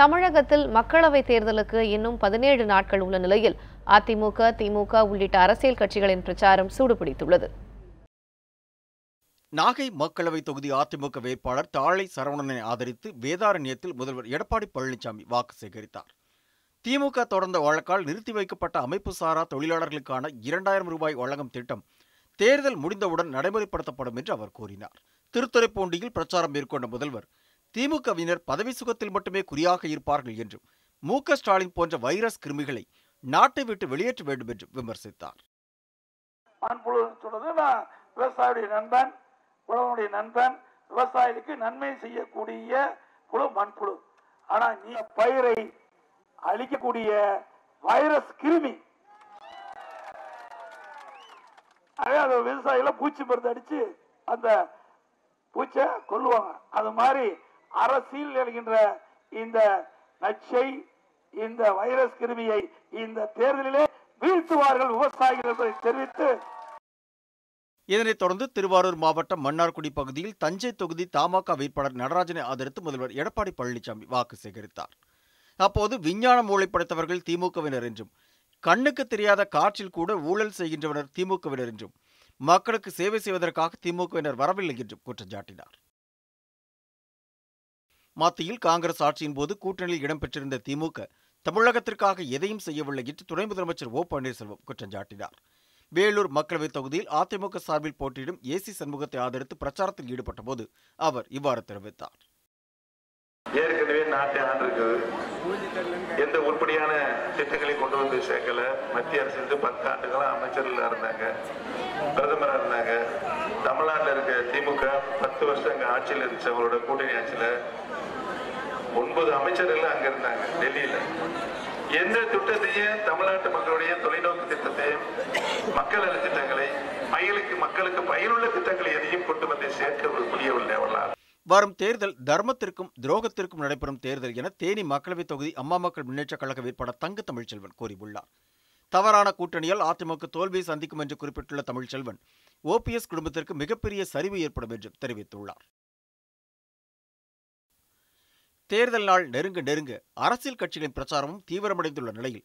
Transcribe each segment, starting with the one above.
தமிழகத்தில் மக்களவைத் தேர்தலுக்கு இன்னும் பதினேழு நாட்கள் உள்ள நிலையில் அதிமுக திமுக உள்ளிட்ட அரசியல் கட்சிகளின் பிரச்சாரம் சூடுபிடித்துள்ளது. நாகை மக்களவை தொகுதி அதிமுக வேட்பாளர் தாழை சரவணனை ஆதரித்து வேதாரண்யத்தில் முதல்வர் எடப்பாடி பழனிசாமி வாக்கு சேகரித்தார். திமுக தொடர்ந்த வழக்கால் நிறுத்தி வைக்கப்பட்ட அமைப்பு சாரா தொழிலாளர்களுக்கான இரண்டாயிரம் ரூபாய் வழங்கும் திட்டம் தேர்தல் முடிந்தவுடன் நடைமுறைப்படுத்தப்படும் என்று அவர் கூறினார். திருத்துறைப்பூண்டியில் பிரச்சாரம் மேற்கொண்ட முதல்வர் திமுகவினர் பதவி சுகத்தில் மட்டுமே குறியாக இருப்பார்கள் என்றும் மு. ஸ்டாலின் போன்ற வைரஸ் கிருமிகளை நாட்டை விட்டு வெளியேற்ற வேண்டும் என்றும் விமர்சித்தார். மண்புழு விவசாயியுடைய நண்பன் உழவனுடைய நண்பன் விவசாயிகளுக்கு நன்மை செய்யக்கூடிய குழு மண்புழு. ஆனா நீ பயிரை அழிக்கக்கூடிய வைரஸ் கிருமி. அதே அந்த பூச்சி மருந்து அடிச்சு அந்த பூச்சை கொல்லுவாங்க. அது மாதிரி அரசியல் எழுகின்ற இந்த நச்சை இந்த வைரஸ் கிருமியை இந்த தேர்தலிலே வீழ்த்துவார்கள் விவசாயிகள் என்பதை தெரிவித்து இதனைத் தொடர்ந்து திருவாரூர் மாவட்டம் மன்னார்குடி பகுதியில் தஞ்சை தொகுதி தமாக வேட்பாளர் நடராஜனை ஆதரித்து முதல்வர் எடப்பாடி பழனிசாமி வாக்கு சேகரித்தார். அப்போது விஞ்ஞான மூளை படைத்தவர்கள் திமுகவினர் என்றும் கண்ணுக்கு தெரியாத காற்றில் கூட ஊழல் செய்கின்றவர் திமுகவினர் என்றும் மக்களுக்கு சேவை செய்வதற்காக திமுகவினர் வரவில்லை என்றும் குற்றம் சாட்டினார். மத்தியில் காங்கிரஸ் ஆட்சியின் போது கூட்டணியில் இடம்பெற்றிருந்த திமுக தமிழகத்திற்காக எதையும் செய்யவில்லை என்று துணை முதலமைச்சர் ஓ பன்னீர்செல்வம் குற்றம் சாட்டினார். வேலூர் மக்களவைத் தொகுதியில் அதிமுக சார்பில் போட்டியிடும் ஏசி சண்முகத்தை ஆதரித்து பிரச்சாரத்தில் ஈடுபட்ட போது அவர் இவ்வாறு தெரிவித்தார். ஏற்கனவே நாட்டை ஆண்டிருக்குது எந்த உருப்படியான திட்டங்களை கொண்டு வந்து சேர்க்கல. மத்திய அரசு வந்து பத்து ஆண்டுகளா அமைச்சர்கள் இருந்தாங்க பிரதமரா இருந்தாங்க. தமிழ்நாட்டில் இருக்க திமுக பத்து வருஷம் அங்க ஆட்சியில் இருந்துச்சு. அவங்களோட கூட்டணி ஆட்சியில. ஒன்பது அமைச்சர்கள் அங்க இருந்தாங்க டெல்லியில. எந்த திட்டத்தையும் தமிழ்நாட்டு மக்களுடைய தொலைநோக்கு திட்டத்தையும் மக்கள் நல திட்டங்களை மயிலுக்கு மக்களுக்கு பயனுள்ள திட்டங்களை எதையும் கொண்டு வந்து சேர்க்க முடியவில்லை அவர்களால் வரும் தேர்தல் தர்மத்திற்கும் துரோகத்திற்கும் நடைபெறும் தேர்தல் என தேனி மக்களவைத் தொகுதி அம்மா மக்கள் முன்னேற்றக் கழக வேட்பாளர் தங்க தமிழ்ச்செல்வன் கூறியுள்ளார். தவறான கூட்டணியால் அதிமுக தோல்வியை சந்திக்கும் என்று குறிப்பிட்டுள்ள தமிழ்ச்செல்வன் ஓபிஎஸ் குடும்பத்திற்கு மிகப்பெரிய சரிவு ஏற்படும் என்றும் தெரிவித்துள்ளார். தேர்தல் நாள் நெருங்க நெருங்க அரசியல் கட்சிகளின் பிரச்சாரமும் தீவிரமடைந்துள்ள நிலையில்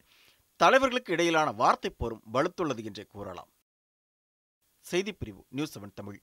தலைவர்களுக்கு இடையிலான வார்த்தை போரும் வலுத்துள்ளது என்றே கூறலாம். செய்திப்பிரிவு நியூஸ் செவன் தமிழ்.